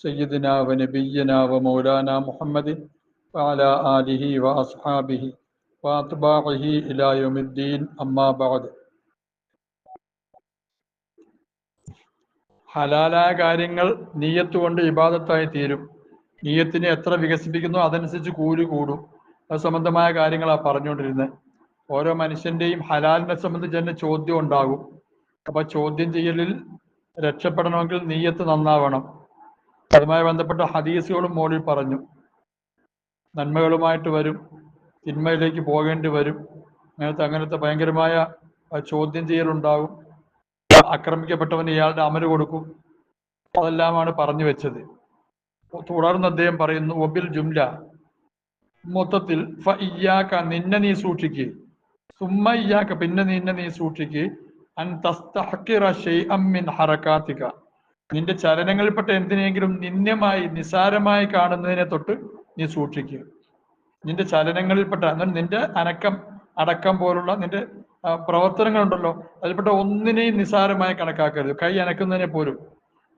سيدنا ونبينا ومولانا محمد وعلى آله وأصحابه وأتباعه إلى يوم الدين أما بعد ഹലാലായ കാര്യങ്ങൾ നീയത്ത് കൊണ്ട് ഇബാദത്തായി തീരും നീയത്തിനെ എത്ര വികസിപ്പിക്കുന്നോ അതനുസരിച്ച് കൂലി കൂടും അത് സംബന്ധമായ കാര്യങ്ങളാണ് പറഞ്ഞുകൊണ്ടിരുന്നത് ഓരോ മനുഷ്യന്റെയും ഹലാലിനെ സംബന്ധിച്ച് തന്നെ ചോദ്യം ഉണ്ടാകും അപ്പൊ ചോദ്യം ചെയ്യലിൽ രക്ഷപ്പെടണമെങ്കിൽ നീയത്ത് നന്നാവണം അതുമായി ബന്ധപ്പെട്ട ഹദീസുകളും മോളിൽ പറഞ്ഞു. നന്മകളുമായിട്ട് വരും. തിന്മയിലേക്ക് പോകേണ്ടി വരും. അങ്ങനത്തെ അങ്ങനത്തെ ഭയങ്കരമായ ചോദ്യം ചെയ്യലുണ്ടാകും. ആക്രമിക്കപ്പെട്ടവന് ഇയാളുടെ അമര് കൊടുക്കും. അതെല്ലാമാണ് പറഞ്ഞു വെച്ചത്. തുടർന്ന് അദ്ദേഹം പറയുന്നു ഒബിൽ ജുംല. മൊത്തത്തിൽ ഫ ഇയ്യാക്ക നിന്നെ നീ സൂക്ഷിക്കുക സുമ്മ ഇയാക്ക പിന്നെ നിന്നെ നീ സൂക്ഷിക്കുക അൻ തസ്തഹക്കിറ ഷൈഅം മിൻ ഹറക്കാത്തിക നിന്റെ ചലനങ്ങളിൽപ്പെട്ട എന്തിനെങ്കിലും നിന്യമായി നിസാരമായി കാണുന്നതിനെ തൊട്ട് നീ സൂക്ഷിക്കുക. നിന്റെ ചലനങ്ങളിൽപ്പെട്ട അങ്ങനെ നിന്റെ അനക്കം അടക്കം പോലുള്ള നിന്റെ പ്രവർത്തനങ്ങളുണ്ടല്ലോ അതിൽപ്പെട്ട ഒന്നിനെയും നിസാരമായി കണക്കാക്കരുത്. കൈ അനക്കുന്നതിനെ പോലും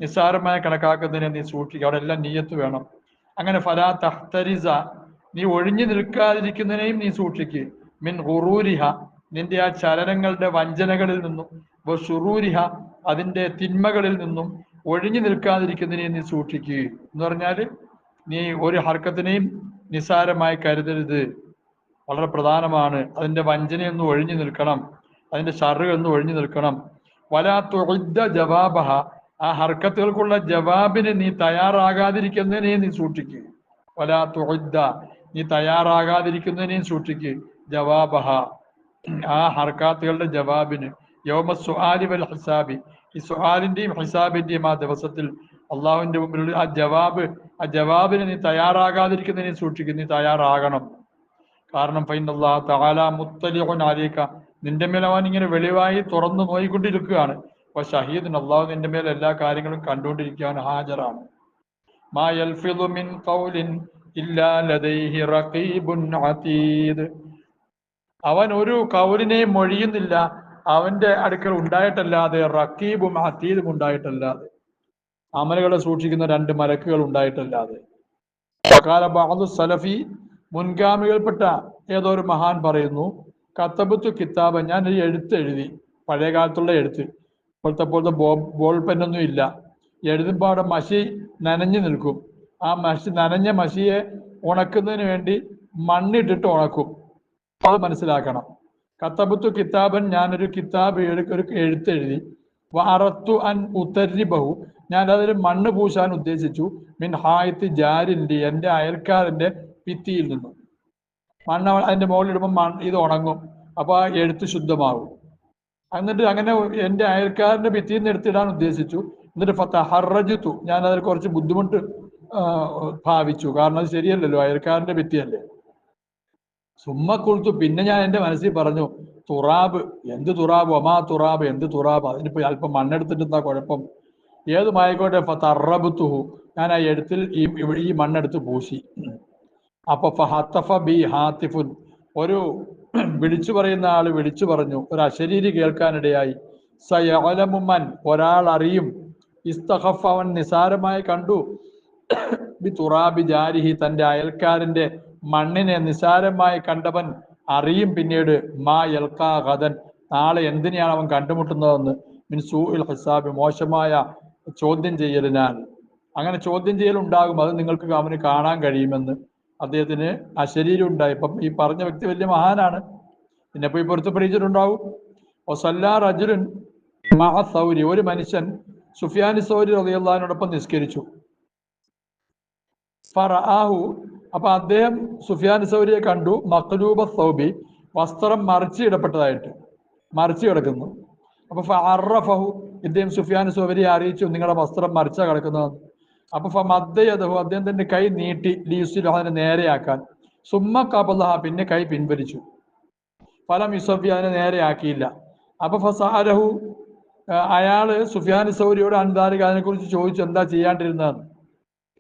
നിസ്സാരമായി കണക്കാക്കുന്നതിനെ നീ സൂക്ഷിക്കുക. അവിടെ എല്ലാം നീയത്ത് വേണം. അങ്ങനെ ഫലാ തഹ്തരിസ നീ ഒഴിഞ്ഞു നിൽക്കാതിരിക്കുന്നതിനെയും നീ സൂക്ഷിക്കുക മിൻ ഹുറൂരിഹ നിന്റെ ആ ചലനങ്ങളുടെ വഞ്ചനകളിൽ നിന്നും അതിന്റെ തിന്മകളിൽ നിന്നും ഒഴിഞ്ഞു നിൽക്കാതിരിക്കുന്നതിനെ നീ സൂക്ഷിക്കുക എന്ന് പറഞ്ഞാൽ നീ ഒരു ഹർക്കത്തിനെയും നിസാരമായി കരുതരുത്. വളരെ പ്രധാനമാണ്. അതിന്റെ വഞ്ചനയൊന്നും ഒഴിഞ്ഞു നിൽക്കണം. അതിന്റെ ഷറുകളൊന്നും ഒഴിഞ്ഞു നിൽക്കണം. വലാ തുഇദ്ദ ജവാബഹ. ആ ഹർക്കത്തുകൾക്കുള്ള ജവാബിന് നീ തയ്യാറാകാതിരിക്കുന്നതിനെയും നീ സൂക്ഷിക്കുക വലാ തുഇദ്ദ. നീ തയ്യാറാകാതിരിക്കുന്നതിനെയും സൂക്ഷിക്കുക ജവാബഹ. ആ ഹർക്കാത്തുകളുടെ ജവാബിന്. യോമ ഹസാബി വൽ ഹിസാബി. ഈ സുഹാലിന്റെയും ഹിസാബിന്റെയും ആ ദിവസത്തിൽ അള്ളാഹുവിന്റെ മുമ്പിലുള്ള ആ ജവാബ് ആ ജവാബിന് നീ തയ്യാറാകാതിരിക്കുന്നതിനെ സൂക്ഷിക്കുക നീ തയ്യാറാകണം. കാരണം ഫൈൻ അള്ളാഹ് താല മുത്തലിഹോൻ ആലേക്ക നിന്റെ മേൽ അവൻ ഇങ്ങനെ വെളിവായി തുറന്നു നോയിക്കൊണ്ടിരിക്കുകയാണ്. അപ്പൊ ഷഹീദിന് അള്ളാഹു നിന്റെ മേൽ എല്ലാ കാര്യങ്ങളും കണ്ടുകൊണ്ടിരിക്കാൻ യൽഫിദു മിൻ ഖൗലിൻ ഇല്ലാ ലദൈഹി റഖീബുൻ അതീദ് അവൻ ഒരു കൗലിനെയും മൊഴിയുന്നില്ല അവന്റെ അടുക്കൽ ഉണ്ടായിട്ടല്ലാതെ റക്കീബും അതീദും ഉണ്ടായിട്ടല്ലാതെ അമലുകളെ സൂക്ഷിക്കുന്ന രണ്ട് മലക്കുകൾ ഉണ്ടായിട്ടല്ലാതെ. സകാല ബഅദു സലഫി മുൻഗാമികൾപ്പെട്ട ഏതോ ഒരു മഹാൻ പറയുന്നു കത്തബത്തു കിതാബ് ഞാൻ ഒരു എഴുത്ത് എഴുതി പഴയ കാലത്തുള്ള എഴുത്ത്. ഇപ്പോഴത്തെ പോലത്തെ ബോ ബോൾ പെന്നൊന്നും ഇല്ല. എഴുതുമ്പോൾ അവിടെ മഷി നനഞ്ഞു നിൽക്കും. ആ മഷി നനഞ്ഞ മഷിയെ ഉണക്കുന്നതിന് വേണ്ടി മണ്ണിട്ടിട്ട് ഉണക്കും. അത് മനസ്സിലാക്കണം. കത്തബത്തു കിതാബൻ ഞാനൊരു കിതാബ് ഒരു എഴുത്തെഴുതി. വാറത്തു അൻ ഉത്തരിബഹു ഞാൻ അതിൽ മണ്ണ് പൂശാൻ ഉദ്ദേശിച്ചു. മിൻ ഹായത്ത് ജാരിന്റെ എന്റെ അയൽക്കാരന്റെ ഭിത്തിയിൽ നിന്നും. മണ്ണ് അതിന്റെ മുകളിലിടുമ്പോൾ മണ്ണ് ഇത് ഉണങ്ങും. അപ്പോൾ ആ എഴുത്ത് ശുദ്ധമാകും. എന്നിട്ട് അങ്ങനെ എന്റെ അയൽക്കാരന്റെ ഭിത്തിയിൽ നിന്ന് എടുത്തിടാൻ ഉദ്ദേശിച്ചു. എന്നിട്ട് ഫത്ത ഹർറജിത്തു ഞാൻ അതിൽ കുറച്ച് ബുദ്ധിമുട്ട് ഭാവിച്ചു. കാരണം അത് ശരിയല്ലല്ലോ. അയൽക്കാരന്റെ ഭിത്തിയല്ലേ. സുമ്മ കുളിച്ചു പിന്നെ ഞാൻ എന്റെ മനസ്സിൽ പറഞ്ഞു തുറാബ് എന്ത് തുറാബ്? ഒമാ തുറാബ് എന്ത് തുറാബ്? അതിനിപ്പോ അല്പം മണ്ണെടുത്തിട്ട് എന്താ കുഴപ്പം? ഏതുമായിക്കോട്ടെ തറബുത്തുഹു ഞാൻ ആ എഴുത്തിൽ ഈ ഈ മണ്ണെടുത്ത് പൂശി. അപ്പൊ ഫഹത്തഫ ബി ഹാത്തിഫുൻ. ഒരു വിളിച്ചു പറയുന്ന ആൾ വിളിച്ചു പറഞ്ഞു ഒരു അശരീരി കേൾക്കാനിടയായി. സയലമുമൻ ഒരാൾ അറിയും. ഇസ്തഹഫ് അവൻ നിസാരമായി കണ്ടു. ബി തുറാബി ജാരിഹി തന്റെ അയൽക്കാരന്റെ മണ്ണിനെ നിസാരമായി കണ്ടവൻ അറിയും പിന്നീട് മാ എൽക്കാ ഗദൻ. നാളെ എന്തിനെയാണ് അവൻ കണ്ടുമുട്ടുന്നതെന്ന് മിൻ സൂഇൽ ഹിസാബി മോശമായ ചോദ്യം ചെയ്യലിനാൽ. അങ്ങനെ ചോദ്യം ചെയ്യൽ ഉണ്ടാകും. അത് നിങ്ങൾക്ക് അവന് കാണാൻ കഴിയുമെന്ന്. അദ്ദേഹത്തിന് അശരീരം ഉണ്ടായി. ഇപ്പം ഈ പറഞ്ഞ വ്യക്തി വലിയ മഹാനാണ്. പിന്നെ പോയി പൊരുത്തപ്പെടിച്ചിട്ടുണ്ടാവും ഒസല്ലാ മഹ സൗരി. ഒരു മനുഷ്യൻ സുഫിയാനി സൗരി റതിയുള്ളതിനോടൊപ്പം നിസ്കരിച്ചു. അപ്പൊ അദ്ദേഹം സുഫിയാൻ സൗരിയെ കണ്ടു. മക്ലൂബ സൗബി വസ്ത്രം മറിച്ചിടപ്പെട്ടതായിട്ട് മറിച്ചു കിടക്കുന്നു അപ്പൊ ഫഅറഫഹു ഇദ്ദേഹം സുഫിയാൻ സൗബരിയെ അറിയിച്ചു നിങ്ങളുടെ വസ്ത്രം മറിച്ച കിടക്കുന്നതെന്ന്. അപ്പൊ മദ്ദയതഹു അദ്ദേഹം തന്റെ കൈ നീട്ടി ലീസിൽ അതിനെ നേരെയാക്കാൻ. സുമ്മ കബലഹ പിന്നെ കൈ പിൻവലിച്ചു. ഫലം യുസഫി അതിനെ നേരെയാക്കിയില്ല. അപ്പൊ ഫസാരഹു അയാൾ സുഫിയാൻ സൗരിയോട് അൻതാരിക അതിനെക്കുറിച്ച് ചോദിച്ചു എന്താ ചെയ്യാണ്ടിരുന്നതെന്ന്.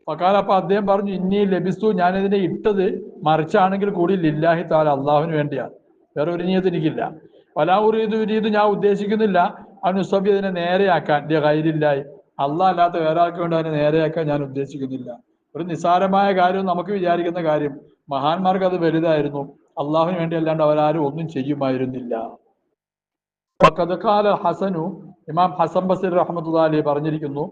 ഫക്കാൽ അപ്പൊ അദ്ദേഹം പറഞ്ഞു ഇനി ലഭിച്ചു ഞാനിതിനെ ഇട്ടത് മറിച്ചാണെങ്കിൽ കൂടി ലില്ലാഹി താല അള്ളാഹുവിന് വേണ്ടിയാണ് വേറെ ഒരു നീയത്ത് എനിക്കില്ല. വലാവുരീത് രീതി ഞാൻ ഉദ്ദേശിക്കുന്നില്ല. അനുസബി അതിനെ നേരെയാക്കാൻ. എന്റെ കയ്യിലില്ലായി അള്ളാഹ് അല്ലാത്ത വേറെ ആൾക്ക് വേണ്ടി അതിനെ നേരെയാക്കാൻ ഞാൻ ഉദ്ദേശിക്കുന്നില്ല. ഒരു നിസ്സാരമായ കാര്യം നമുക്ക് വിചാരിക്കുന്ന കാര്യം മഹാന്മാർക്ക് അത് വലുതായിരുന്നു. അള്ളാഹുവിന് വേണ്ടി അല്ലാണ്ട് അവരാരും ഒന്നും ചെയ്യുമായിരുന്നില്ല. ഹസനു ഇമാം ഹസൻ ബസീർ റഹ്മത്തുള്ള അലി പറഞ്ഞിരിക്കുന്നു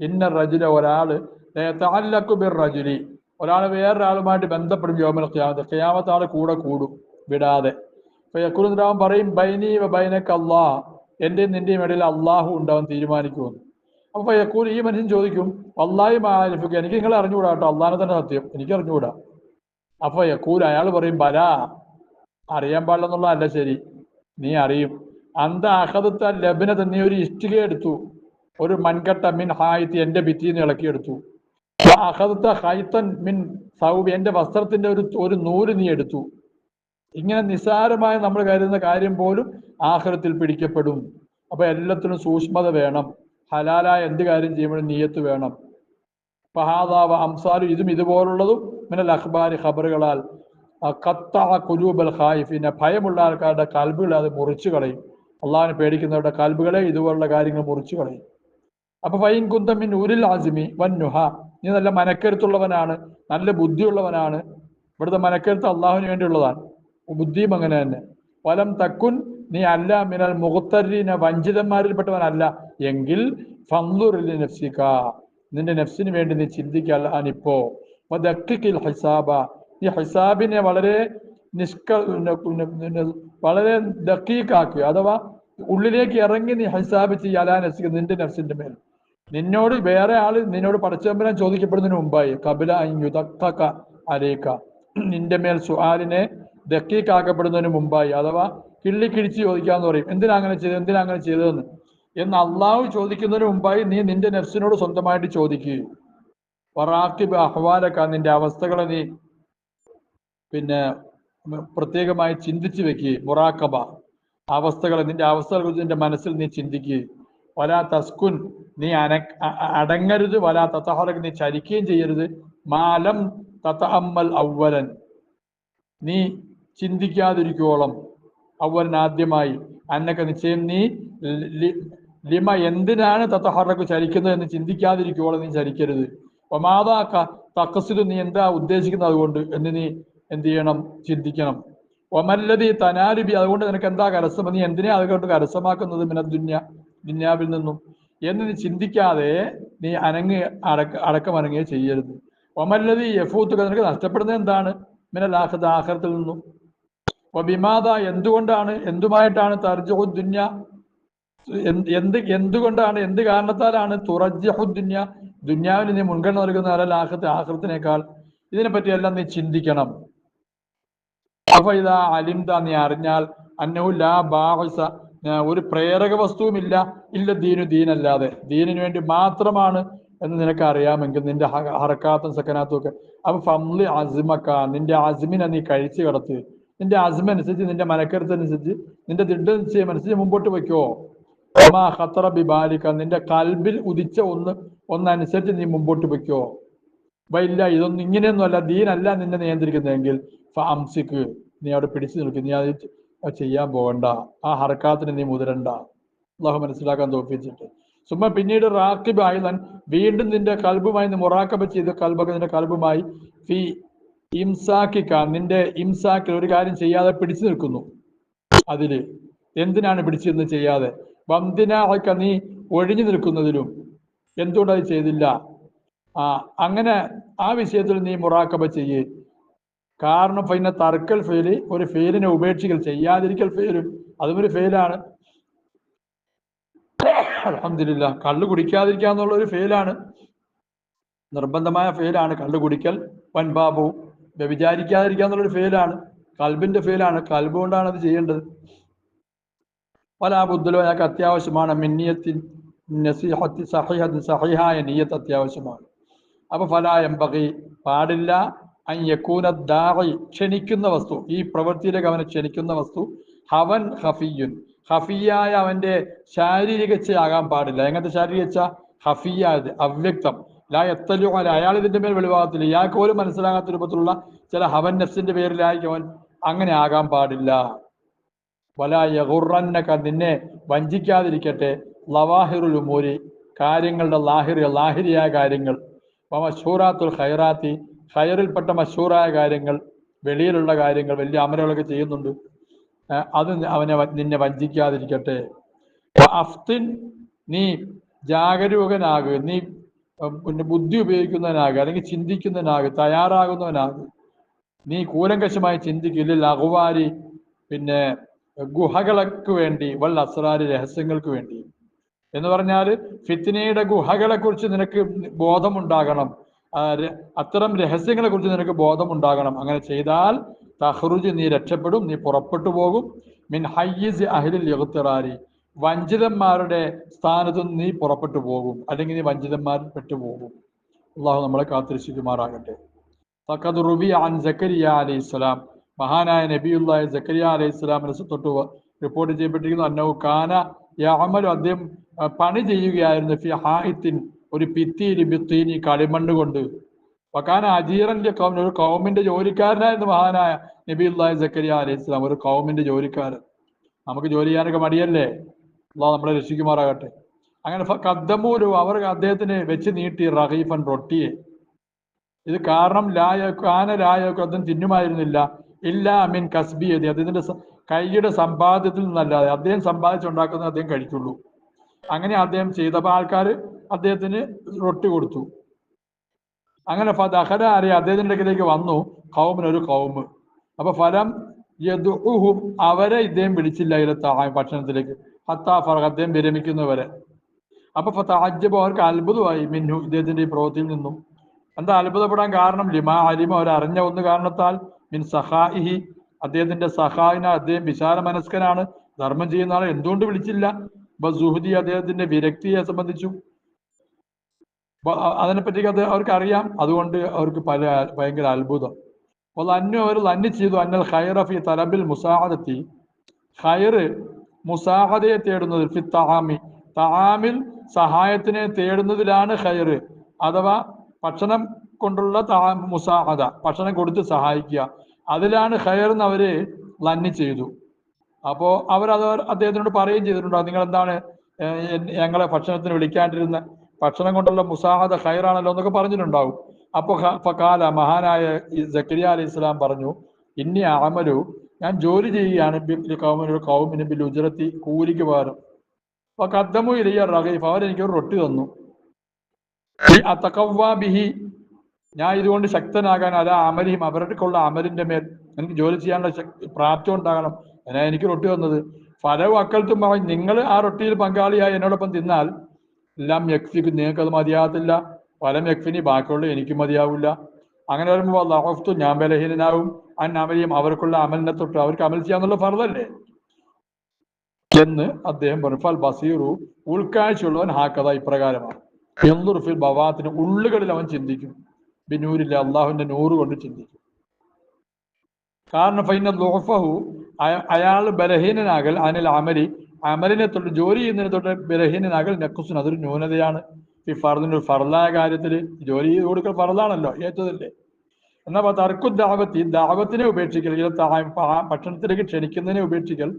ഇന്ന റജിലെ ഒരാൾ ബിർ റജുലി ഒരാൾ വേറൊരാളുമായിട്ട് ബന്ധപ്പെടും യോമൽ ഖിയാമത്ത്. ഖിയാമത്ത് ആൾ കൂടെ കൂടും വിടാതെ. യക്കുറുദ്രാവൻ പറയും ബൈനി ബൈനക്ക് അള്ളാഹ് എന്റെയും നിന്റെയും ഇടയിൽ അള്ളാഹു ഉണ്ടാവും തീരുമാനിക്കുമെന്ന്. അപ്പൊ യക്കൂർ ഈ മനുഷ്യൻ ചോദിക്കും അള്ളാഹി മാലിഫിക്ക് എനിക്ക് നിങ്ങളെ അറിഞ്ഞുകൂടാ കേട്ടോ അള്ളാഹിനെ തന്നെ സത്യം. എനിക്ക് അറിഞ്ഞുകൂടാ. അപ്പൊ യക്കൂർ അയാൾ പറയും ബല അറിയാൻ പാടില്ലെന്നുള്ളതല്ല ശരി നീ അറിയും. അന്ത അഹദത്ത ലബിനെ നീ ഒരു ഇഷ്ടിക എടുത്തു. ഒരു മൺകട്ട മിൻ ഹായത്തി എന്റെ ഭിത്തിന്ന് ഇളക്കിയെടുത്തു. മിൻ സൗബി എന്റെ വസ്ത്രത്തിന്റെ ഒരു ഒരു നൂൽ നീ എടുത്തു. ഇങ്ങനെ നിസ്സാരമായി നമ്മൾ കരുതുന്ന കാര്യം പോലും ആഹ്റത്തിൽ പിടിക്കപ്പെടും. അപ്പൊ എല്ലാത്തിനും സൂക്ഷ്മത വേണം. ഹലാലായ എന്ത് കാര്യം ചെയ്യുമ്പോഴും നീയത്ത് വേണം. ഫഹാദാവ അംസാലും ഇതും ഇതുപോലുള്ളതും മിനൽ അഖ്ബാരി ഖബറുകളാൽ. കത്ത കുലൂബൽ ഖായിഫിനെ ഭയമുള്ള ആൾക്കാരുടെ കൽബുകളെ അത് മുറിച്ചു കളയും. അള്ളാഹിനെ പേടിക്കുന്നവരുടെ കൽബുകളെ ഇതുപോലുള്ള കാര്യങ്ങൾ മുറിച്ചു കളയും. അപ്പൊ ഫൈൻ കുന്തമിൻ ഉരിൽ ആസിമി വന്നുഹ നീ നല്ല മനക്കരുത്തുള്ളവനാണ് നല്ല ബുദ്ധിയുള്ളവനാണ്. ഇവിടുത്തെ മനക്കരുത്ത് അള്ളാഹുവിന് വേണ്ടിയുള്ളതാണ്. ബുദ്ധിയും അങ്ങനെ തന്നെ. വലം തക്കുൻ നീ അല്ല മിനൽ മുഖത്തരീന വഞ്ചിതന്മാരിൽപ്പെട്ടവനല്ല. എങ്കിൽ നഫ്സിക്ക നിന്റെ നഫ്സിന് വേണ്ടി നീ ചിന്തിക്കുക. അനിപ്പോ ദക്കിൽ ഹിസാബ. ഈ ഹിസാബിനെ വളരെ നിഷ്ക വളരെ ദക്കീക്കാക്കുക അഥവാ ഉള്ളിലേക്ക് ഇറങ്ങി നീ ഹിസാബ് ചെയ്യുക. അലാ നിന്റെ നഫ്സിന്റെ മേൽ. നിന്നോട് വേറെ ആൾ നിന്നോട് പടച്ചമ്പരാൻ ചോദിക്കപ്പെടുന്നതിന് മുമ്പായി കപില യുതക്ക അലേക്ക നിന്റെ മേൽ സുഹാലിനെ ദക്കീക്കാക്കപ്പെടുന്നതിന് മുമ്പായി അഥവാ കിള്ളിക്കിഴിച്ച് ചോദിക്കാന്ന് പറയും. എന്തിനാ അങ്ങനെ ചെയ്തത്? എന്തിനാ അങ്ങനെ ചെയ്തതെന്ന്? എന്ന് അള്ളാഹു ചോദിക്കുന്നതിന് മുമ്പായി നീ നിന്റെ നെഫ്സിനോട് സ്വന്തമായിട്ട് ചോദിക്കുകയും വറാക്കിബ് അഹ്വാലക്ക നിന്റെ അവസ്ഥകളെ നീ പിന്നെ പ്രത്യേകമായി ചിന്തിച്ചു വെക്കുകയും മുറാക്കബ അവസ്ഥകളെ നിന്റെ അവസ്ഥകളെ കുറിച്ച് നിന്റെ മനസ്സിൽ നീ ചിന്തിക്കുക വലാ തസ്കുൻ നീ അന അടങ്ങരുത്. വലാ തത്തഹറക് നീ ചരിക്കുകയും ചെയ്യരുത്. മാലം തത്ത അമ്മൽ ഔവലൻ നീ ചിന്തിക്കാതിരിക്കോളം അവൻ ആദ്യമായി. അന്നൊക്കെ നിശ്ചയം നീ ലിമ എന്തിനാണ് തത്തഹറക്ക് ചലിക്കുന്നത് എന്ന് ചിന്തിക്കാതിരിക്കുവോളം നീ ചലിക്കരുത് ഒമാതാക്ക തക്കസിൽ നീ എന്താ ഉദ്ദേശിക്കുന്നത് അതുകൊണ്ട് എന്ന് നീ എന്ത് ചെയ്യണം? ചിന്തിക്കണം. ഒമല്ലതി തനാലിബി അതുകൊണ്ട് നിനക്ക് എന്താ കരസ്ഥം? നീ എന്തിനാ അതുകൊണ്ട് കരസ്ഥമാക്കുന്നത്? മിന ദുന്യ. ദുന്യാവിൽ നിന്നും എന്ന് നീ ചിന്തിക്കാതെ നീ അനങ്ങി അടക്ക അടക്കമനങ്ങുകയോ ചെയ്യരുത്. ഒമല്ലതി യഫൂത്തുക നിനക്ക് നഷ്ടപ്പെടുന്നത് എന്താണ്? മിനൽ ആഹത്ത് ആഹ്റത്തിൽ നിന്നും. വിമാത എന്തുകൊണ്ടാണ്? എന്തുമായിട്ടാണ് തർജഹു എന്ത് എന്തുകൊണ്ടാണ്? എന്ത് കാരണത്താലാണ് തുറജഹു ദുന്യ? ദുന്യാവിന് നീ മുൻഗണന നൽകുന്ന അല്ല ആഹത്ത് ആഹ്റത്തിനേക്കാൾ ഇതിനെപ്പറ്റി എല്ലാം നീ ചിന്തിക്കണം. അപ്പൊ ഇതാ അലിംത നീ അറിഞ്ഞാൽ അന്നഹു ലാ ബാഹസ ഒരു പ്രേരക വസ്തുവുമില്ല ഇല്ല. ദീനു ദീനല്ലാതെ. ദീനിന് വേണ്ടി മാത്രമാണ് എന്ന് നിനക്ക് അറിയാമെങ്കിൽ നിന്റെ ഹറക്കാത്തും സക്കനാത്തും ഒക്കെ. അപ്പൊ ഫംലി അസിമക്ക നിന്റെ അസിമിനെ നീ കഴിച്ചു കിടത്ത് നിന്റെ അസിമനുസരിച്ച് നിന്റെ മനക്കരുത്തനുസരിച്ച് നിന്റെ ദൃഢനിശ്ചയം അനുസരിച്ച് മുമ്പോട്ട് വയ്ക്കോ. ഖത്തറ ബിബാലിക്ക നിന്റെ കൽബിൽ ഉദിച്ച ഒന്ന് ഒന്നനുസരിച്ച് നീ മുമ്പോട്ട് വയ്ക്കോ. ഇല്ല ഇതൊന്നും ഇങ്ങനെയൊന്നും അല്ല ദീനല്ല നിന്നെ നിയന്ത്രിക്കുന്നതെങ്കിൽ ഫംസിക്ക് നീ അവിടെ പിടിച്ചു നിൽക്കും. നീ അത് ചെയ്യാൻ പോകണ്ട. ആ ഹർക്കാത്തിന് നീ മുതിരണ്ട. അള്ളാഹു മനസ്സിലാക്കാൻ തോപ്പിച്ചിട്ട് സുമ പിന്നീട് റാക്കിബ് ആയിലൻ വീണ്ടും നിന്റെ കൽബുമായി നീ മൊറാക്കബ് ചെയ്ത് കൽബൊക്കെ നിന്റെ കൽബുമായി ഫി ഇംസാക്കിക്ക. നിന്റെ ഇംസാക്കിൽ ഒരു കാര്യം ചെയ്യാതെ പിടിച്ചു നിൽക്കുന്നു. അതിൽ എന്തിനാണ് പിടിച്ചിരുന്ന് ചെയ്യാതെ? വന്തിനാക്ക നീ ഒഴിഞ്ഞു നിൽക്കുന്നതിലും എന്തുകൊണ്ടത് ചെയ്തില്ല? ആ അങ്ങനെ ആ വിഷയത്തിൽ നീ മുറാക്കബ ചെയ്യേ. കാരണം പിന്നെ തർക്കൽ ഫെയിൽ ഒരു ഫെയിലിനെ ഉപേക്ഷിക്കൽ ചെയ്യാതിരിക്കൽ ഫെയിലും അതും ഒരു ഫെയിലാണ് അലഹമില്ല കള്ളു കുടിക്കാതിരിക്കുക എന്നുള്ള ഒരു ഫെയിലാണ് നിർബന്ധമായ ഫെയിലാണ് കള്ളു കുടിക്കൽ. വൻപാപവും വ്യഭിചാരിക്കാതിരിക്കുക എന്നുള്ളൊരു ഫെയിലാണ് കൽബിന്റെ ഫെയിലാണ് കൽബ് കൊണ്ടാണ് അത് ചെയ്യേണ്ടത്. പല ബുദ്ധലോ ഞങ്ങൾക്ക് അത്യാവശ്യമാണ്. മിന്നിയത്തിൻ നസീഹത്തി സഹിഹത്തിൻ സഹിഹായ നീയത്ത് അത്യാവശ്യമാണ്. അപ്പൊ ഫലായമ്പകി പാടില്ല. അൻ യക്കൂന ദാഇ ക്ഷണിക്കുന്ന വസ്തു. ഈ പ്രവൃത്തിയിലേക്ക് അവനെ ക്ഷണിക്കുന്ന വസ്തു. ഹവൻ ഹഫിയുൻ. ഹഫിയായ അവന്റെ ശാരീരിക ആകാൻ പാടില്ല. എങ്ങനത്തെ ശാരീരിക ഇച്ഛ ഹഫിയായത് അവ്യക്തം. ലാ എത്തലു അല്ല അയാൾ ഇതിന്റെ മേൽ വെളിവാകത്തില്ല. ഇയാൾക്ക് പോലും മനസ്സിലാകാത്ത രൂപത്തിലുള്ള ചില ഹവൻ നഫ്സിന്റെ പേരിലായിരിക്കും അവൻ അങ്ങനെ ആകാൻ പാടില്ല. വല യഹുറന്നക നിന്നെ വഞ്ചിക്കാതിരിക്കട്ടെ. ലവാഹിറുൽ ഉമൂരി കാര്യങ്ങളുടെ ലാഹിറിയ ലാഹിരിയായ കാര്യങ്ങൾ. ഷൂറാത്തുൽ ഖൈറാത്തി ഖൈറിൽപ്പെട്ട മഷൂറായ കാര്യങ്ങൾ വെളിയിലുള്ള കാര്യങ്ങൾ വലിയ അമലുകളൊക്കെ ചെയ്യുന്നുണ്ട്. അത് അവനെ നിന്നെ വഞ്ചിക്കാതിരിക്കട്ടെ. അഫ്തിൻ നീ ജാഗരൂകനാകുക നീ പിന്നെ ബുദ്ധി ഉപയോഗിക്കുന്നവനാകുക അല്ലെങ്കിൽ ചിന്തിക്കുന്നവനാകുക തയ്യാറാകുന്നവനാകുക നീ കൂലങ്കശമായി ചിന്തിക്കില്ല ലഘുവാരി പിന്നെ ഗുഹകൾക്ക് വേണ്ടി വല്ല അസ്രാരി രഹസ്യങ്ങൾക്ക് വേണ്ടി. എന്ന് പറഞ്ഞാൽ ഫിത്തിനയുടെ ഗുഹകളെ കുറിച്ച് നിനക്ക് ബോധമുണ്ടാകണം. അത്തരം രഹസ്യങ്ങളെ കുറിച്ച് നിനക്ക് ബോധമുണ്ടാകണം. അങ്ങനെ ചെയ്താൽ തഹ്റുജ് നീ രക്ഷപ്പെടും നീ പുറപ്പെട്ടു പോകും. മിൻ ഹയ്യിസ് അഹ്ലിൽ യഹുത്തിറാരി വഞ്ചിതന്മാരുടെ സ്ഥാനത്തു നീ പുറപ്പെട്ടു പോകും. അല്ലെങ്കിൽ നീ വഞ്ചിതന്മാരിൽ പെട്ടുപോകും അള്ളാഹു നമ്മളെ കാത്തിരിച്ചുമാറാകട്ടെ ഫഖദ് റുബി അൻ സക്കരിയ അലൈഹി സ്വലാം. മഹാനായ നബിയുല്ലായ സക്കരിയ അലൈഹി സ്വലാമിനെ തൊട്ട് റിപ്പോർട്ട് ചെയ്യപ്പെട്ടിരിക്കുന്നു അന്നവ് കാന യാമലും അദ്ദേഹം പണി ചെയ്യുകയായിരുന്നു. ഫി ഹായിത്തിൻ ഒരു ഭിത്തിയിൽ ഭിത്തീനി കളിമണ്ണ് കൊണ്ട്. വക്കാന അജീറന്റെ കൗമിൻ ഒരു കൗമിന്റെ ജോലിക്കാരനായിരുന്നു മഹാനായ നബി നബിയുല്ലായ സക്കരിയ അലൈഹി സ്വലാം. ഒരു കൗമിന്റെ ജോലിക്കാരൻ. നമുക്ക് ജോലി ചെയ്യാനൊക്കെ മടിയല്ലേ? അള്ളാഹ് നമ്മളെ രക്ഷിക്കുമാറാകട്ടെ. അങ്ങനെ കദ്ദമൂരു അവർ അദ്ദേഹത്തിന് വെച്ച് നീട്ടി റഹീഫൻ റൊട്ടിയെ. ഇത് കാരണം ലായക്കു ആന ലായക്കു അദ്ദേഹം തിന്നുമായിരുന്നില്ല. ഇല്ല മീൻ കസ്ബി എതി അദ്ദേഹത്തിന്റെ കൈയുടെ സമ്പാദ്യത്തിൽ നിന്നല്ലാതെ അദ്ദേഹം സമ്പാദിച്ചുണ്ടാക്കുന്നത് അദ്ദേഹം കഴിക്കുള്ളൂ അങ്ങനെ അദ്ദേഹം ചെയ്തപ്പോൾ ആൾക്കാർ അദ്ദേഹത്തിന് റൊട്ടി കൊടുത്തു. അങ്ങനെ ദഹര അറിയ അദ്ദേഹത്തിന്റെ അടുക്കിലേക്ക് വന്നു. കൗമിന് ഒരു കൗമ് അപ്പൊ ഫലം യദുഹും അവരെ ഇദ്ദേഹം വിളിച്ചില്ല താഴെ ഭക്ഷണത്തിലേക്ക്. ഹത്താ ഫറഹ് അദ്ദേഹം വിരമിക്കുന്നവരെ. അപ്പൊ ഫത്താജബ് അവർക്ക് അത്ഭുതമായി. മിന്നു ഇദ്ദേഹത്തിന്റെ ഈ പ്രവൃത്തിയിൽ നിന്നും. എന്താ അത്ഭുതപ്പെടാൻ കാരണം? ലിമാ അലിമ അവർ അറിഞ്ഞ ഒന്ന് കാരണത്താൽ മിൻ സഹായിഹി അദ്ദേഹത്തിന്റെ സഹായിന അദ്ദേഹം വിശാല മനസ്കനാണ് ധർമ്മം ചെയ്യുന്ന ആളെ എന്തുകൊണ്ട് വിളിച്ചില്ല? ബസുഹുദി അദ്ദേഹത്തിന്റെ വിരക്തിയെ സംബന്ധിച്ചു. അതിനെപ്പറ്റി അത് അവർക്ക് അറിയാം അതുകൊണ്ട് അവർക്ക് പല ഭയങ്കര അത്ഭുതം. അപ്പോൾ അന്നു അവർ ചെയ്തു. അന്നൽ ഖൈറഫി തലബിൽ മുസാഹദത്തി ഖൈറ് മുസാഹദയെ തേടുന്നത് ഫി തഹാമി തഹാമിൽ സഹായത്തിനെ തേടുന്നതിലാണ് ഖൈറ് അഥവാ ഭക്ഷണം കൊണ്ടുള്ള മുസാഹദ ഭക്ഷണം കൊടുത്ത് സഹായിക്കുക. അതിലാണ് എന്ന് അവർ ലന്നി ചെയ്തു. അപ്പോ അവരത് അദ്ദേഹത്തിനോട് പറയുകയും ചെയ്തിട്ടുണ്ടോ. നിങ്ങൾ എന്താണ് ഞങ്ങളെ ഭക്ഷണത്തിന് വിളിക്കാണ്ടിരുന്ന? ഭക്ഷണം കൊണ്ടുള്ള മുസാഹദ ഖൈറാണല്ലോ എന്നൊക്കെ പറഞ്ഞിട്ടുണ്ടാവും. അപ്പൊ ഫഖാല മഹാനായ ഈ സക്കരിയ അലൈഹി ഇസ്ലാം പറഞ്ഞു ഇന്നി അമലു ഞാൻ ജോലി ചെയ്യുകയാണ് കൗമിനൊരു കൗമിന് ബിൽ ഉജറത്തി കൂലിക്ക് പകരം. അപ്പൊ കദ്ദമു ഇലിയ റഹീഫ് അവരെനിക്ക് ഒരു റൊട്ടി തന്നു. ബിഹി ഞാൻ ഇതുകൊണ്ട് ശക്തനാകാൻ അല അമലിയും അവരുടെക്കുള്ള അമരിന്റെ മേൽ എനിക്ക് ജോലി ചെയ്യാനുള്ള പ്രാപ്തി ഉണ്ടാകണം. അതിനാ എനിക്ക് റൊട്ടി തന്നത്. ഫലവും അക്കൽത്തും പറഞ്ഞു നിങ്ങൾ ആ റൊട്ടിയിൽ പങ്കാളിയായി എന്നോടൊപ്പം തിന്നാൽ എല്ലാം യക്ഫിക്ക് നിങ്ങൾക്ക് അത് മതിയാകത്തില്ല. ഫലം യക്ഫിനി ബാക്കിയുള്ള എനിക്ക് മതിയാവില്ല. അങ്ങനെ വരുമ്പോൾ ലഹഫ്തു ഞാൻ ബലഹീനനാവും. അൻ അമലിയും അവർക്കുള്ള അമലിനെ തൊട്ട് അവർക്ക് അമൽ ചെയ്യാന്നുള്ള ഫർദല്ലേ? എന്ന് അദ്ദേഹം പറഞ്ഞു. ഫൽ ബസീറു ഉൾക്കാഴ്ചയുള്ളവൻ കഥ ഇപ്രകാരമാണ്. എന്തുറുഫിൽ ബവാത്തിന് ഉള്ളുകളിൽ അവൻ ചിന്തിക്കും. ബിനൂരില്ല അള്ളാഹുവിന്റെ നൂറ് കൊണ്ട് ചിന്തിക്കും. കാരണം ഫൈന ലോഫഹു അയാൾ ബലഹീനനാകൽ അനിൽ അമലി അമലിനെ തൊട്ട് ജോലി ചെയ്യുന്നതിനെ തൊട്ട് ബലഹീനനാകൽ നെക്കുസിന് അതൊരു ന്യൂനതയാണ്. ഈ ഫർദിന് ഒരു ഫർദായ കാര്യത്തിൽ ജോലി ചെയ്ത് കൊടുക്കൽ ഫർദാണല്ലോ ഏറ്റതല്ലേ. എന്നാൽ തർക്കു ദാവത്തി ദാവത്തിനെ ഉപേക്ഷിക്കൽ ഭക്ഷണത്തിലേക്ക് ക്ഷണിക്കുന്നതിനെ ഉപേക്ഷിക്കൽ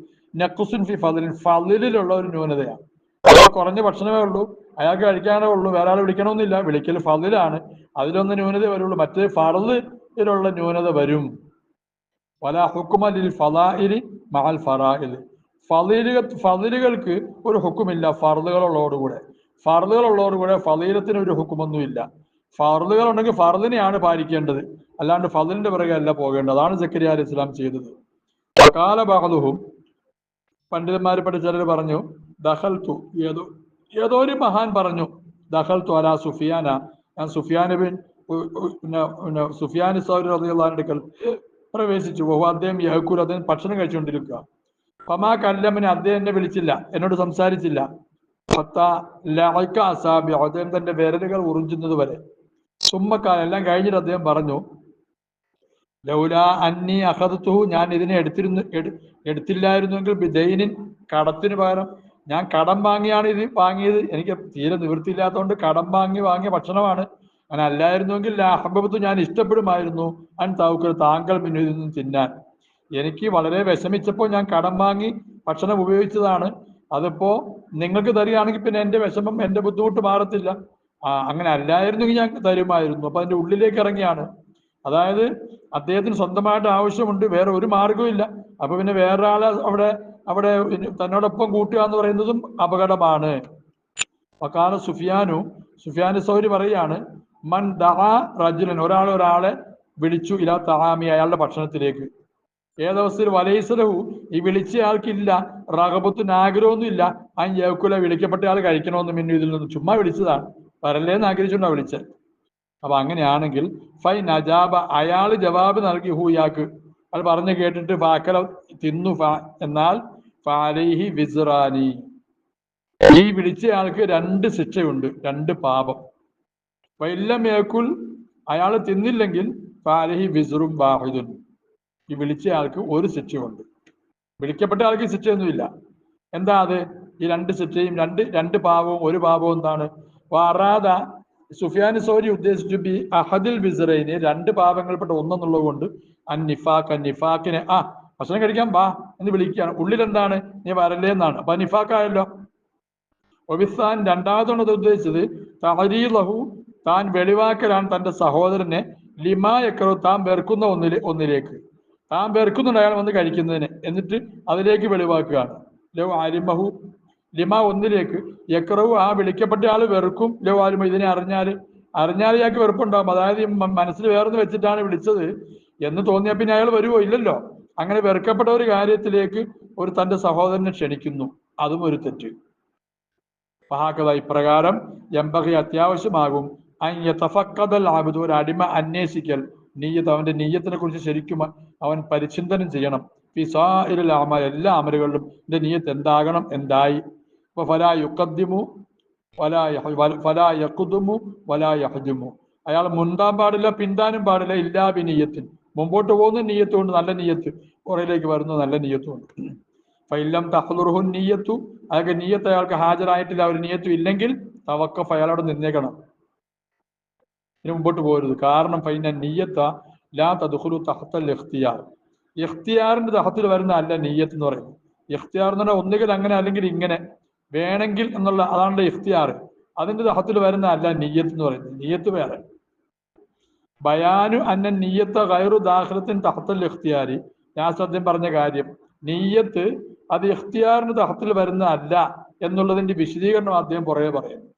നക്കുസുൻ ഫി ഫിൻ ഫലിലുള്ള ഒരു ന്യൂനതയാണ്. കുറഞ്ഞ ഭക്ഷണമേ ഉള്ളൂ അയാൾക്ക് കഴിക്കാനേ ഉള്ളൂ വേറെ ആൾ വിളിക്കണമെന്നില്ല വിളിക്കൽ ഫലിലാണ് അതിലൊന്ന് ന്യൂനത വരുള്ളൂ മറ്റേ ഫറദിലുള്ള ന്യൂനത വരും. വല ഹുക്കുമലിൽ ഫലാഇലി മഹൽ ഫറാഇൽ ഫലീലുകൾ ഫലീലുകൾക്ക് ഒരു ഹുക്കുമില്ല. ഫർദുകളുള്ളതോടുകൂടെ ഫർദുകളുള്ളതോടുകൂടെ ഫലീലത്തിന് ഒരു ഹുക്കുമൊന്നുമില്ല. ഫർദുകൾ ഉണ്ടെങ്കിൽ ഫർദിനെയാണ് പാലിക്കേണ്ടത്. അല്ലാണ്ട് ഫലിന്റെ പിറകെ അല്ല പോകേണ്ടത്. അതാണ് സക്കരിയ അലി ഇസ്ലാം ചെയ്തത്. കാല ബഹദുഹും പണ്ഡിതന്മാരെപ്പെട്ട ചിലർ പറഞ്ഞു ദഹൽത്തു ഏതോ ഏതോ ഒരു മഹാൻ പറഞ്ഞു ദഹൽത്തു അല സുഫിയാന. ഞാൻ സുഫിയാന ബിൻ പിന്നെ സുഫിയാൻ സൗരി റളിയല്ലാഹു അടുക്കൽ പ്രവേശിച്ചു. അദ്ദേഹം യഹക്കൂർ അദ്ദേഹം ഭക്ഷണം കഴിച്ചുകൊണ്ടിരിക്കുക. ഫമാ കല്ലമ്മനെ അദ്ദേഹം എന്നെ വിളിച്ചില്ല എന്നോട് സംസാരിച്ചില്ല. അദ്ദേഹം തന്റെ വിരലുകൾ ഉറിഞ്ചുന്നത് വരെ. സുമ്മക്കാലം എല്ലാം കഴിഞ്ഞിട്ട് അദ്ദേഹം പറഞ്ഞു ലൗല അന്നി അഹദത്തു ഞാൻ ഇതിനെ എടുത്തിരുന്നു എടു- എടുത്തില്ലായിരുന്നുവെങ്കിൽ ബിദൈനിൻ കടത്തിന് പകരം ഞാൻ കടം വാങ്ങിയാണ് ഇത് വാങ്ങിയത്. എനിക്ക് തീരെ നിവൃത്തിയില്ലാത്തതുകൊണ്ട് കടം വാങ്ങി വാങ്ങിയ ഭക്ഷണമാണ്. അങ്ങനെ അല്ലായിരുന്നുവെങ്കിൽ അഹബബത്ത് ഞാൻ ഇഷ്ടപ്പെടുമായിരുന്നു. അൻ താവുക്കൽ താങ്കൾ മുന്നിൽ നിന്നും തിന്നാൻ. എനിക്ക് വളരെ വിഷമിച്ചപ്പോൾ ഞാൻ കടം വാങ്ങി ഭക്ഷണം ഉപയോഗിച്ചതാണ്. അതിപ്പോ നിങ്ങൾക്ക് തരികയാണെങ്കിൽ പിന്നെ എന്റെ വിഷമം എന്റെ ബുദ്ധിമുട്ട് മാറത്തില്ല. ആ അങ്ങനെ അല്ലായിരുന്നെങ്കിൽ ഞാൻ തരുമായിരുന്നു. അപ്പൊ അതിന്റെ ഉള്ളിലേക്ക് ഇറങ്ങിയാണ്. അതായത് അദ്ദേഹത്തിന് സ്വന്തമായിട്ട് ആവശ്യമുണ്ട് വേറെ ഒരു മാർഗവും ഇല്ല. അപ്പൊ പിന്നെ വേറെ ആളെ അവിടെ അവിടെ തന്നോടൊപ്പം കൂട്ടുക എന്ന് പറയുന്നതും അപകടമാണ്. വക്കാല സുഫിയാനു സുഫിയാൻ സൗരി പറയാണ് മൻ ദഹ റജുലൻ ഒരാൾ ഒരാളെ വിളിച്ചു ഇലാ അയാളുടെ ഭക്ഷണത്തിലേക്ക്. ഏതവസ്ഥയിൽ വലൈസലഹു ഈ വിളിച്ച ആൾക്കില്ല റഹബത്തിന് ആഗ്രഹമൊന്നും ഇല്ല. ആ യവക്കുല വിളിക്കപ്പെട്ട ആൾ കഴിക്കണമെന്ന് മിന്നു ഇതിൽ നിന്ന് ചുമ്മാ വിളിച്ചതാണ്. വരല്ലേന്ന് ആഗ്രഹിച്ചുകൊണ്ടാ വിളിച്ചത്. അപ്പൊ അങ്ങനെയാണെങ്കിൽ ഫൈ നജാബ അയാൾ ജവാബ് നൽകി ഹൂയാക്ക് അത് പറഞ്ഞു കേട്ടിട്ട് ഫാക്കല തിന്നു എന്നാൽ ഫാലിഹി വിസ്റാനി. ഈ വിളിച്ച ആൾക്ക് രണ്ട് ശിക്ഷയുണ്ട് രണ്ട് പാപം. വൈല്ലം ഏക്കുൽ അയാൾ തിന്നില്ലെങ്കിൽ ഫാലഹി വിസുറും വാഹിദുൻ. ഈ വിളിച്ച ആൾക്ക് ഒരു ശിക്ഷയുണ്ട് വിളിക്കപ്പെട്ട ആൾക്ക് ശിക്ഷയൊന്നുമില്ല എന്താ അത്? ഈ രണ്ട് ശിക്ഷയും രണ്ട് രണ്ട് പാപവും ഒരു പാപവും എന്താണ്? വാറാദ സുഫിയാൻ സോരി ഉദ്ദേശിച്ചു ബി അഹദിൽ ബിസറൈന് രണ്ട് പാപങ്ങൾപ്പെട്ട ഒന്നെന്നുള്ളത് കൊണ്ട് അൻ നിഫാഖ് അൻ നിഫാഖിനെ ആ ഭക്ഷണം കഴിക്കാൻ വാ എന്ന് വിളിക്കുകയാണ്. ഉള്ളിൽ എന്താണ്? നീ വരല്ലേ എന്നാണ്. അപ്പൊ നിഫാഖായല്ലോ. ഒബിസ്ഥാൻ രണ്ടാമതാണ് അത് ഉദ്ദേശിച്ചത് തഹരീലഹു താൻ വെളിവാക്കലാണ് തന്റെ സഹോദരനെ ലിമാ എക്കറോ താൻ വെറുക്കുന്ന ഒന്നിലെ ഒന്നിലേക്ക്. താൻ വെറുക്കുന്നുണ്ട് അയാൾ വന്ന് കഴിക്കുന്നതിന്. എന്നിട്ട് അതിലേക്ക് വെളിവാക്കുകയാണ് ലോ ആലിമഹു. ലിമ ഒന്നിലേക്ക്. യക്രവും ആ വിളിക്കപ്പെട്ട ആൾ വെറുക്കും. ലോ ആലിമ ഇതിനെ അറിഞ്ഞാൽ അറിഞ്ഞാൽ ഇയാൾക്ക് വെറുപ്പുണ്ടാവും. അതായത് മനസ്സിൽ വേറൊന്ന് വെച്ചിട്ടാണ് വിളിച്ചത്. എന്ന് തോന്നിയാൽ പിന്നെ അയാൾ വരുമോ ഇല്ലല്ലോ. അങ്ങനെ വെറുക്കപ്പെട്ട ഒരു കാര്യത്തിലേക്ക് ഒരു തന്റെ സഹോദരനെ ക്ഷണിക്കുന്നു. അതും ഒരു തെറ്റ്. മഹാകഥ ഇപ്രകാരം എമ്പകി അത്യാവശ്യമാകും. അയ്യത്തഫക്കതൽ ആബുദ് ഒരു അടിമ അന്വേഷിക്കൽ. നീയത്ത് അവന്റെ നീയത്തിനെ കുറിച്ച് ശരിക്കും അവൻ പരിചിന്തനം ചെയ്യണം. ഫിസാഇൽ ആമ എല്ലാ അമലുകളിലും എന്റെ നീയത്ത് എന്താകണം? എന്തായി? ഇപ്പൊ ഫലാ യഹ- വല- ഫലാ യഖുദുമു വലാ യഹജുമു. അയാൾ മുന്താൻ പാടില്ല പിന്താനും പാടില്ല ഇല്ലാ ബിനീയത്തിൻ. മുമ്പോട്ട് പോകുന്ന നീയത്ത് കൊണ്ട് നല്ല നീയത്ത്. പുറയിലേക്ക് വരുന്ന നല്ല നീയത്തുണ്ട്. ഫൈലം തഹ്ലുറുഹു നീയത്തു. അയാൾക്ക് നീയത്ത് അയാൾക്ക് ഹാജരായിട്ടില്ല. ഒരു നീയത്തും ഇല്ലെങ്കിൽ തവക്കഫ് അയാളോട് നിന്നേക്കണം. ഇനി മുമ്പോട്ട് പോകരുത് കാരണം ഫൈന നീയത്ത ലാ തദ്ഖുലു തഹത്തൽ ഇഖ്തിയാർ. ഇഖ്തിയാറിന്റെ തഹത്തിൽ വരുന്ന അല്ല നീയത്ത് എന്ന് പറയുന്നത്. ഇഖ്തിയാർ എന്ന് പറഞ്ഞാൽ ഒന്നുകിൽ അങ്ങനെ അല്ലെങ്കിൽ ഇങ്ങനെ വേണമെങ്കിൽ എന്നുള്ള അതാണ് ഇഖ്തിയാർ. അതിന്റെ തഹത്തിൽ വരുന്ന അല്ല നീയത്ത് എന്ന് പറയുന്നത്. നീയത്ത് വേറെ. ബയാനു അന്ന നീയത്ത ഗൈറു ദാഖലത്തിൻ തഹത്തൽ ഇഖ്തിയാരി. ഞാൻ സദ്യം പറഞ്ഞ കാര്യം നീയത്ത് അത് ഇഖ്തിയാറിന് തഹത്തിൽ വരുന്ന അല്ല എന്നുള്ളതിന്റെ വിശദീകരണം അദ്ദേഹം പുറകെ പറയുന്നു.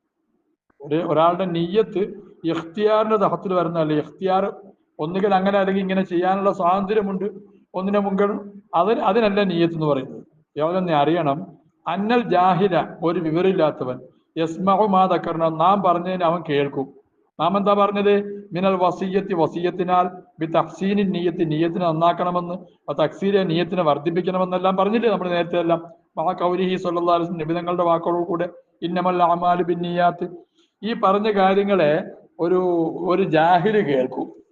ഒരു ഒരാളുടെ നീയത്ത് ഇഖ്തിയാറിന്റെ തഹത്തിൽ വരുന്ന അല്ല ഇഖ്തിയാർ ഒന്നുകിൽ അങ്ങനെ അല്ലെങ്കിൽ ഇങ്ങനെ ചെയ്യാനുള്ള സ്വാതന്ത്ര്യമുണ്ട്. ഒന്നിനെ മുൻകൾ അതിന് അതിനല്ല നീയത്ത് എന്ന് പറയുന്നത്. യോജന അറിയണം അന്നൽ ജാഹില ഒരു വിവരമില്ലാത്തവൻ. യസ്മഹു മാ തക്കറിന നാം പറഞ്ഞതിന് അവൻ കേൾക്കും. നാം എന്താ പറഞ്ഞത്? മിനൽ വസീയത്തി വസീയത്തിനാൽ ബി തഹ്സീനി നീയത്തി നീയത്തിനെ നന്നാക്കണമെന്ന്. തക്സീരെ നീയത്തിനെ വർദ്ധിപ്പിക്കണമെന്നെല്ലാം പറഞ്ഞില്ലേ നമ്മൾ നേരത്തെ എല്ലാം? മഹാ കൗരിഹി സല്ലാസ് നിബിധങ്ങളുടെ വാക്കുകൾ കൂടെ ഇന്നമല്ല അമാലു ബിന്നിയാത്ത് ഈ പറഞ്ഞ കാര്യങ്ങളെ ഒരു ഒരു ജാഹിൽ കേൾക്കും.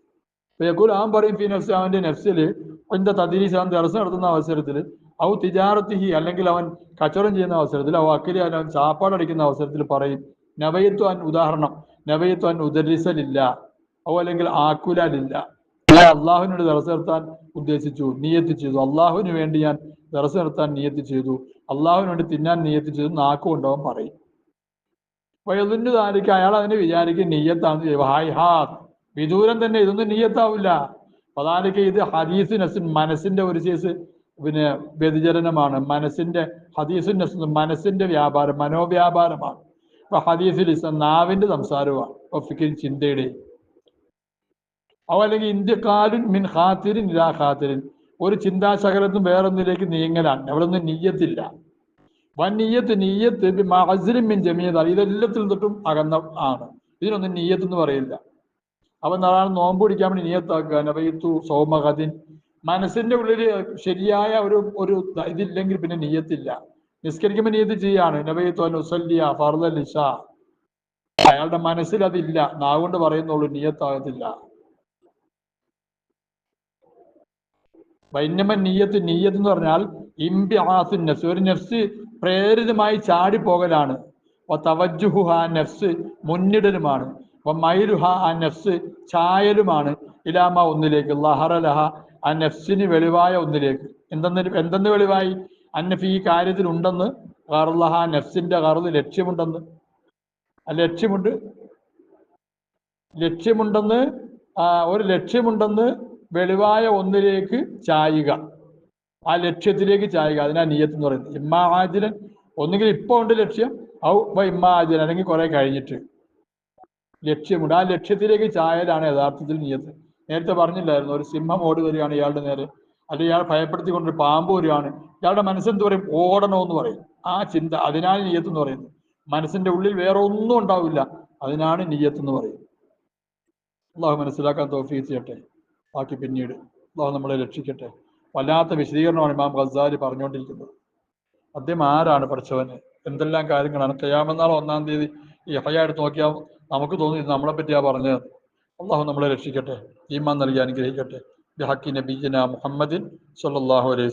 യക്കൂൽ ആം പറയും ഫി നഫ്സ് അവന്റെ നഫ്സിൽ എന്റെ തദ്രീസ് അവൻ ദർശനം നടത്തുന്ന അവസരത്തിൽ ഔ തിജാറത്തിഹി അല്ലെങ്കിൽ അവൻ കച്ചവടം ചെയ്യുന്ന അവസരത്തിൽ അവ അക്കരി അവൻ ചാപ്പാടടിക്കുന്ന അവസരത്തിൽ പറയും നവയത്വ അൻ ഉദാഹരണം നവയത്വ അൻ ഉദരിസലില്ല ഔ അല്ലെങ്കിൽ ആക്കുലാലില്ല. ഞാൻ അള്ളാഹുവിനോട് നടത്താൻ ഉദ്ദേശിച്ചു നിയത്ത് ചെയ്തു. അള്ളാഹുവിന് വേണ്ടി ഞാൻ ദർശ നടത്താൻ നിയത്ത് ചെയ്തു. അള്ളാഹുവിനോട് തിന്നാൻ നിയത്ത് ചെയ്തു നാക്കുകൊണ്ടവൻ പറയും. വയതിന് താരിക്ക് അയാൾ അതിനെ വിചാരിക്കും ചെയ്യും ഹായ് ഹാ വിദൂരം തന്നെ ഇതൊന്നും നീയത്താവില്ല. അതാരിക്ക് ഇത് ഹദീസ് നസ് മനസ്സിന്റെ ഒരു ചേസ് പിന്നെ വ്യതിചലനമാണ്. മനസ്സിന്റെ ഹദീസ് നസ് മനസ്സിന്റെ വ്യാപാരം മനോവ്യാപാരമാണ്. അപ്പൊ ഹദീസിൽ നാവിന്റെ സംസാരമാണ്. ഒഫിക്കിൻ ചിന്തയുടെയും അവ അല്ലെങ്കിൽ ഇന്ത്യക്കാരിൻ മിൻ ഖാത്തിരിൻ ഇലാ ഖാത്തിരിൻ. ഒരു ചിന്താശകലത്തും വേറൊന്നിലേക്ക് നീങ്ങലാണ്. അവിടെ ഒന്നും നീയത്തില്ല. വൻ നീയത്ത് നീയത്ത് മഹസിലും മിൻ ജമീദ ഇതെല്ലാത്തിൽ തൊട്ടും അകന്ന ആണ്. ഇതിനൊന്നും നീയത്ത് എന്ന് പറയില്ല. അവൻ നാളെ നോമ്പ് പിടിക്കാൻ വേണ്ടി നിയത്താക്കുക നബയിത്തു സോമഹതിൻ മനസ്സിന്റെ ഉള്ളിൽ ശരിയായ ഒരു ഒരു ഇതില്ലെങ്കിൽ പിന്നെ നീയത്തില്ല. നിസ്കരിക്കുമ്പോൾ നീയത്ത് ചെയ്യാണ്. നബയിത്തു അനുസല്യ ഫർദ ലിഷ അയാളുടെ മനസ്സിൽ അതില്ല. നാവുകൊണ്ട് പറയുന്നുള്ളൂ നീയത്താകത്തില്ല. വൈന്യമൻ നീയത്ത് നീയത്ത് എന്ന് പറഞ്ഞാൽ ഇംബിആസു നഫ്സ്. ഒരു നഫ്സ് പ്രേരിതമായി ചാടിപ്പോകലാണ്. തവജുഹു ആ നഫ്സ്. മുന്നിടലുമാണ്. മൈലുഹ ആ നഫ്സ് ചായലുമാണ്. ഇലാമ ഒന്നിലേക്ക് ലഹറലഹ ആ നഫ്സിന് വെളിവായ ഒന്നിലേക്ക്. എന്തെന്ന് എന്തെന്ന് വെളിവായി? അന്നഫ് ഈ കാര്യത്തിൽ ഉണ്ടെന്ന് കറുലഹ നഫ്സിന്റെ കറുത് ലക്ഷ്യമുണ്ടെന്ന്. ആ ലക്ഷ്യമുണ്ട്. ലക്ഷ്യമുണ്ടെന്ന് ഒരു ലക്ഷ്യമുണ്ടെന്ന് വെളിവായ ഒന്നിലേക്ക് ചായുക. ആ ലക്ഷ്യത്തിലേക്ക് ചായുക. അതിനാ നീയത്ത് എന്ന് പറയുന്നത്. ഇമ്മാ ആചിരൻ ഒന്നുകിൽ ഇപ്പൊ ഉണ്ട് ലക്ഷ്യം ഔ വ ഇമ്മാ ആചിരൻ അല്ലെങ്കിൽ കുറെ കഴിഞ്ഞിട്ട്. ലക്ഷ്യമുണ്ട്. ആ ലക്ഷ്യത്തിലേക്ക് ചായലാണ് യഥാർത്ഥത്തിൽ നീയത്. നേരത്തെ പറഞ്ഞില്ലായിരുന്നു ഒരു സിംഹം ഓടി വരികയാണ് ഇയാളുടെ നേരെ. അല്ലെങ്കിൽ ഇയാൾ ഭയപ്പെടുത്തിക്കൊണ്ടൊരു പാമ്പ് വരികയാണ്. ഇയാളുടെ മനസ്സെന്ത് പറയും? ഓടണമെന്ന് പറയും. ആ ചിന്ത അതിനാണ് നീയത്ത് എന്ന് പറയുന്നത്. മനസ്സിന്റെ ഉള്ളിൽ വേറെ ഒന്നും ഉണ്ടാവില്ല. അതിനാണ് നീയത്ത് എന്ന് പറയുന്നത്. അള്ളാഹു മനസ്സിലാക്കാൻ തോഫീസ് ചെയ്യട്ടെ. ബാക്കി പിന്നീട് അള്ളാഹു നമ്മളെ രക്ഷിക്കട്ടെ. വല്ലാത്ത വിശദീകരണമാണ് ഇമാം ഖസാരി പറഞ്ഞുകൊണ്ടിരിക്കുന്നത്. അദ്ദേഹം ആരാണ് പഠിച്ചവന്? എന്തെല്ലാം കാര്യങ്ങളാണ്? കയ്യാമെന്നാൾ ഒന്നാം തീയതി ഈ ഹയ എടുത്ത് നോക്കിയാൽ നമുക്ക് തോന്നി നമ്മളെ പറ്റിയാ പറഞ്ഞത് അള്ളാഹു നമ്മളെ രക്ഷിക്കട്ടെ ഈമാൻ നൽകി അനുഗ്രഹിക്കട്ടെ. ബിഹക്കി നബീജന മുഹമ്മദിൻ സല്ലാഹു അലൈഹി